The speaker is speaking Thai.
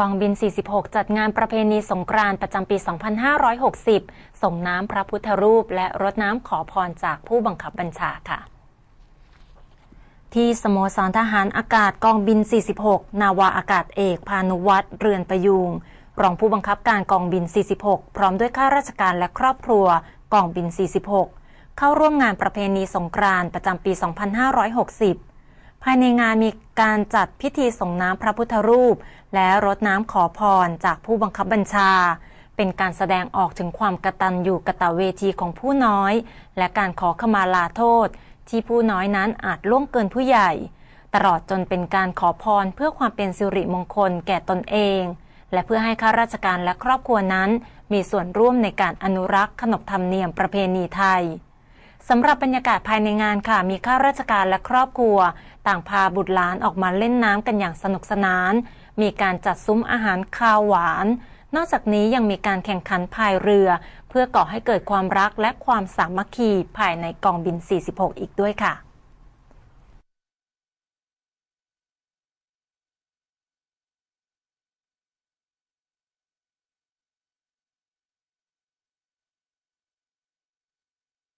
กองบิน 46 จัดงานประเพณีสงกรานต์ประจำปี 2560 ส่งน้ำพระพุทธรูป และรดน้ำขอพรจากผู้บังคับบัญชาค่ะ ที่สโมสรทหารอากาศกองบิน 46 นาวาอากาศเอกพานุวัตรเรือนประยูงรองผู้บังคับการกองบิน 46 พร้อมด้วยข้าราชการและครอบครัวกองบิน 46 เข้าร่วมงานประเพณีสงกรานต์ประจำปี 2560 ภายในงานมีการจัดพิธีส่งน้ำพระพุทธรูป และรดน้ำขอพรจากผู้บังคับบัญชา เป็นการแสดงออกถึงความกตัญญูกะตเวทีของผู้น้อย และการขอขมาลาโทษ ที่ผู้น้อยนั้นอาจล่วงเกินผู้ใหญ่ ตลอดจนเป็นการขอพรเพื่อความเป็นสิริมงคลแก่ตนเอง และเพื่อให้ข้าราชการและครอบครัวนั้น มีส่วนร่วมในการอนุรักษ์ขนบธรรมเนียมประเพณีไทย สำหรับบรรยากาศภายในงานค่ะ มีข้าราชการและครอบครัว ต่างพาบุตรหลานออกมาเล่นน้ำกันอย่างสนุกสนาน มีการจัดซุ้มอาหารคาวหวาน นอกจากนี้ยังมีการแข่งขันพายเรือ เพื่อก่อให้เกิดความรักและความสามัคคีภายในกองบิน 46 อีกด้วยค่ะ